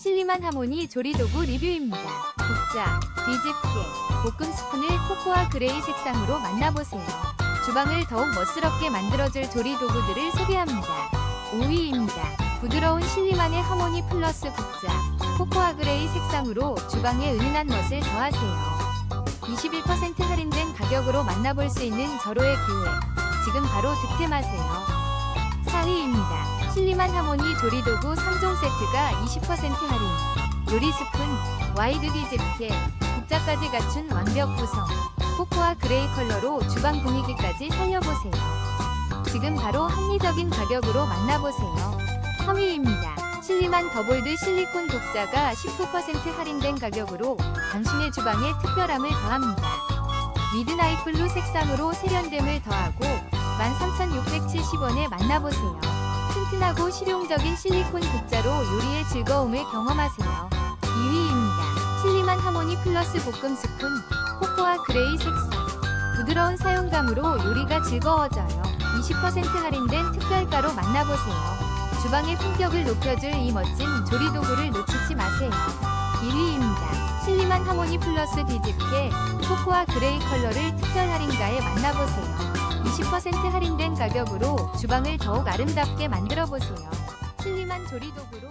실리만 하모니 조리도구 리뷰입니다. 국자, 뒤집개, 볶음 스푼을 코코아 그레이 색상으로 만나보세요. 주방을 더욱 멋스럽게 만들어줄 조리도구들을 소개합니다. 5위입니다. 부드러운 실리만의 하모니 플러스 국자, 코코아 그레이 색상으로 주방에 은은한 멋을 더하세요. 21% 할인된 가격으로 만나볼 수 있는 절호의 기회. 지금 바로 득템하세요. 4위입니다. 실리만 하모니 조리도구 3종 세트가 20% 할인. 요리 스푼, 와이드 뒤집개, 국자까지 갖춘 완벽 구성. 코코아 그레이 컬러로 주방 분위기까지 살려보세요. 지금 바로 합리적인 가격으로 만나보세요. 3위입니다. 실리만 더볼드 실리콘 독자가 19% 할인된 가격으로 당신의 주방에 특별함을 더합니다. 미드나잇 블루 색상으로 세련됨을 더하고 13,670원에 만나보세요. 튼튼하고 실용적인 실리콘 국자로 요리의 즐거움을 경험하세요. 2위입니다. 실리만 하모니 플러스 볶음 스푼 코코아 그레이 색상 부드러운 사용감으로 요리가 즐거워져요. 20% 할인된 특별가로 만나보세요. 주방의 품격을 높여줄 이 멋진 조리도구를 놓치지 마세요. 1위입니다. 실리만 하모니 플러스 뒤집개 코코아 그레이 컬러를 특별 할인가에 만나보세요. 20% 할인된 가격으로 주방을 더욱 아름답게 만들어 보세요. 실리만 조리도구로